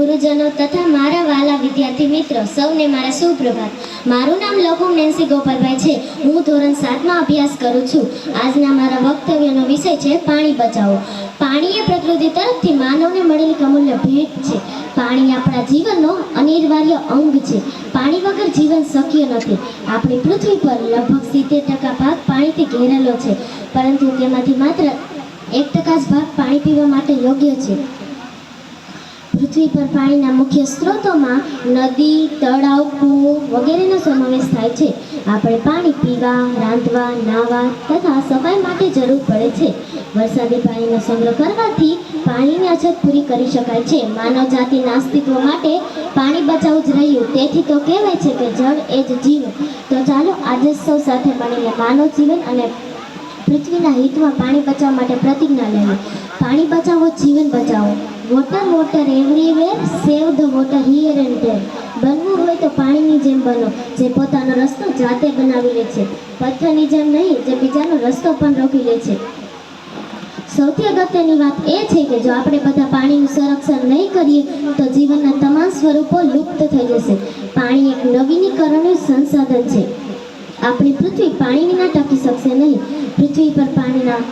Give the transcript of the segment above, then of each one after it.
ગુરુજનો તથા મારા વાલા વિદ્યાર્થી મિત્રો, સૌને મારા સુપ્રભાત. મારું નામ લઘુ નેન્સી ગોપાલભાઈ છે. હું ધોરણ સાતમાં અભ્યાસ કરું છું. આજના મારા વક્તવ્યનો વિષય છે પાણી બચાવો. પાણી એ પ્રકૃતિ તરફથી માનવને મળેલી અમૂલ્ય ભેટ છે. પાણી આપણા જીવનનો અનિવાર્ય અંગ છે. પાણી વગર જીવન શક્ય નથી. આપણી પૃથ્વી પર લગભગ સિત્તેર ટકા ભાગ પાણીથી ઘેરેલો છે. પરંતુ તેમાંથી માત્ર એક ટકા જ ભાગ પાણી પીવા માટે યોગ્ય છે. પૃથ્વી પર પાણીના મુખ્ય સ્ત્રોતોમાં નદી, તળાવ, કૂવો વગેરેનો સમાવેશ થાય છે. આપણે પાણી પીવા, રાંધવા, નાહવા તથા સફાઈ માટે જરૂર પડે છે. વરસાદી પાણીનો સંગ્રહ કરવાથી પાણીની અછત પૂરી કરી શકાય છે. માનવ જાતિના અસ્તિત્વ માટે પાણી બચાવવું જ રહ્યું. તેથી તો કહેવાય છે કે જળ એ જ જીવન તો ચાલો આજે સૌ સાથે મળીને માનવ જીવન અને પૃથ્વીના હિતમાં પાણી બચાવવા માટે પ્રતિજ્ઞા લેવી પાણી બચાવો, જીવન બચાવો. Water water everywhere save the water here and there બનવું હોય તો પાણીની જેમ બનો, જે પોતાનો રસ્તો જાતે બનાવી લે છે. પથ્થરની જેમ નહીં, જે બીજાનો રસ્તો પણ રોકી લે છે. સૌથી અગત્યની વાત એ છે કે જો આપણે બધા પાણીનું સંરક્ષણ નહીં કરીએ, તો જીવનના તમામ સ્વરૂપો લુપ્ત થઈ જશે. પાણી એક નવીનીકરણનું સંસાધન છે. આપણી પૃથ્વી પાણી વિના ટકી શકશે નહીં. પૃથ્વી પર પાણીના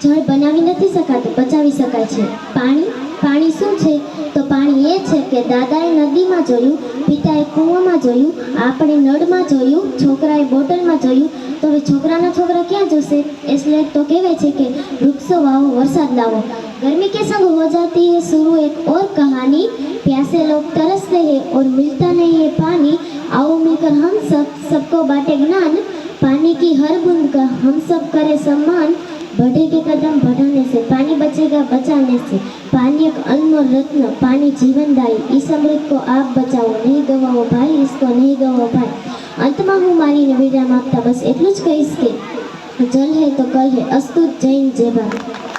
જળ બનાવી નથી શકાતું બચાવી શકાય છે પાણી પાણી શું છે તો પાણી એ છે કે દાદાએ નદીમાં જોયું પિતાએ કૂવામાં જોયું આપણે નળમાં જોયું છોકરાએ બોટલમાં જોયું તો હવે છોકરાના છોકરા ક્યાં જશે એટલે તો કહેવાય છે કે વૃક્ષો વાવો વરસાદ લાવો गर्मी के संग हो जाती है शुरू एक और कहानी प्यासे लोग तरसते हैं और मिलता नहीं है पानी आओ मिलकर हम सब सबको बांटे ज्ञान पानी की हर बूंद का हम सब करें सम्मान बढ़ेगे कदम बढ़ाने से पानी बचेगा बचाने से पानी एक अनमोल रत्न पानी जीवनदायी इस अमृत को आप बचाओ नहीं गवाओ भाई इसको नहीं गवाओ भाई અંતમાં હું મારીને વિરામ આપતા બસ એટલું જ કહીશ કે જલ હે તો કલ હે અસ્તુ જૈન જય ભારત